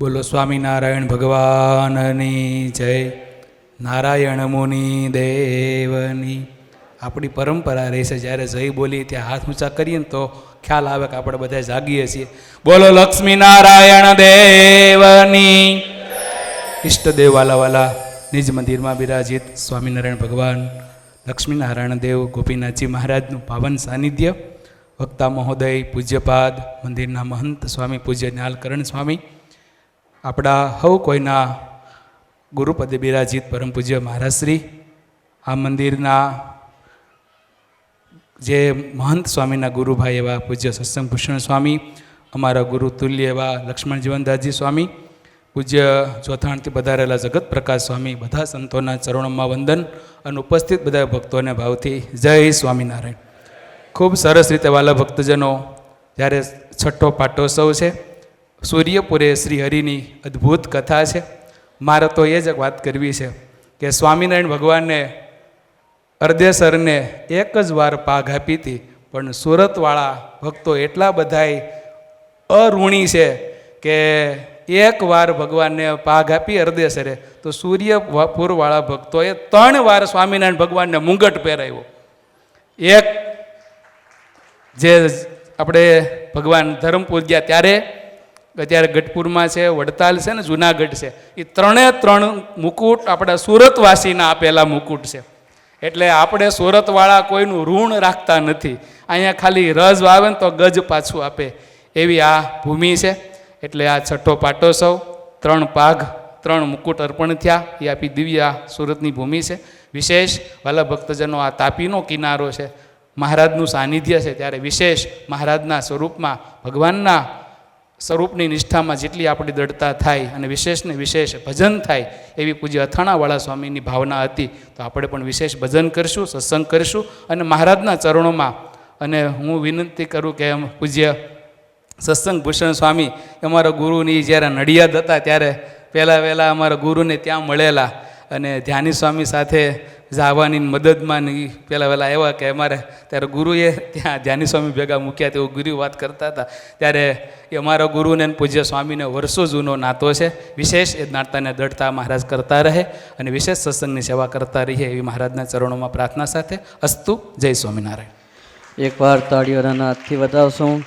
બોલો સ્વામિનારાયણ ભગવાનની જય, નારાયણ મુનિ દેવની. આપણી પરંપરા રહી છે, જ્યારે જય બોલીએ ત્યાં હાથ ઊંચા કરીએ ને તો ખ્યાલ આવે કે આપણે બધા જાગીએ છીએ. બોલો લક્ષ્મીનારાયણ દેવની. ઈષ્ટદેવ વાલા વાલા નિજ મંદિરમાં બિરાજિત સ્વામિનારાયણ ભગવાન લક્ષ્મીનારાયણ દેવ ગોપીનાથજી મહારાજનું પાવન સાનિધ્ય, વક્તા મહોદય પૂજ્યપાદ, મંદિરના મહંત સ્વામી પૂજ્ય જ્ઞાલકરણ સ્વામી આપણા હવ કોઈના ગુરુપદે બિરાજીત પરમ પૂજ્ય મહારાજશ્રી, આ મંદિરના જે મહંત સ્વામીના ગુરુભાઈ એવા પૂજ્ય સત્સંગ ભૂષણ સ્વામી, અમારા ગુરુ તુલ્ય એવા લક્ષ્મણ જીવનદાસજી સ્વામી, પૂજ્ય ચોથાણથી પધારેલા જગત પ્રકાશ સ્વામી, બધા સંતોના ચરણોમાં વંદન અને ઉપસ્થિત બધા ભક્તોને ભાવથી જય સ્વામિનારાયણ. ખૂબ સરસ રીતે વાલા ભક્તજનો જ્યારે છઠ્ઠો પાટોત્સવ છે સૂર્યપુરે શ્રી હરિની અદ્ભુત કથા છે. મારે તો એ જ વાત કરવી છે કે સ્વામિનારાયણ ભગવાનને અર્ધેસરને એક જ વાર પાઘ આપી હતી, પણ સુરતવાળા ભક્તો એટલા બધાય અઋણી છે કે એક વાર ભગવાનને પાઘ આપી અર્ધેસરે. તો સૂર્યપુરવાળા ભક્તોએ ત્રણ વાર સ્વામિનારાયણ ભગવાનને મુંગટ પહેરાવ્યો. એક જે આપણે ભગવાન ધરમપુર ગયા ત્યારે અત્યારે ગઢપુરમાં છે, વડતાલ છે ને જુનાગઢ છે. એ ત્રણે ત્રણ મુકુટ આપણા સુરતવાસીના આપેલા મુકુટ છે. એટલે આપણે સુરતવાળા કોઈનું ઋણ રાખતા નથી. અહીંયા ખાલી રજ આવે ને તો ગજ પાછું આપે. એવી આ ભૂમિ છે. એટલે આ છઠ્ઠો પાટોત્સવ, ત્રણ પાઘ, ત્રણ મુકુટ અર્પણ થયા. એ આપી દિવ્ય આ સુરતની ભૂમિ છે. વિશેષ વાલા ભક્તજનો આ તાપીનો કિનારો છે. મહારાજનું સાનિધ્ય છે. ત્યારે વિશેષ મહારાજના સ્વરૂપમાં ભગવાનના સ્વરૂપની નિષ્ઠામાં જેટલી આપણી દ્રઢતા થાય અને વિશેષને વિશેષ ભજન થાય એવી પૂજ્ય અથાણાવાળા સ્વામીની ભાવના હતી, તો આપણે પણ વિશેષ ભજન કરીશું, સત્સંગ કરીશું અને મહારાજના ચરણોમાં અને હું વિનંતી કરું કે પૂજ્ય સત્સંગ ભૂષણ સ્વામી, અમારા ગુરુની જ્યારે નડિયાદ હતા ત્યારે પહેલાં વહેલા અમારા ગુરુને ત્યાં મળેલા. અને ધ્યાની સ્વામી સાથે જાવાની મદદમાં ને ઈ પહેલાં વહેલા આવ્યા કે અમારે ત્યારે ગુરુએ ત્યાં ધ્યાની સ્વામી ભેગા મૂક્યા તેવું ગુરુ વાત કરતા હતા. ત્યારે એ અમારા ગુરુને પૂજ્ય સ્વામીને વર્ષો જૂનો નાતો છે. વિશેષ એ નાતાને દઢતા મહારાજ કરતા રહે અને વિશેષ સત્સંગની સેવા કરતા રહીએ એવી મહારાજના ચરણોમાં પ્રાર્થના સાથે. અસ્તુ જય સ્વામિનારાયણ. એકવાર તાળીઓના હાથથી વધાવશું.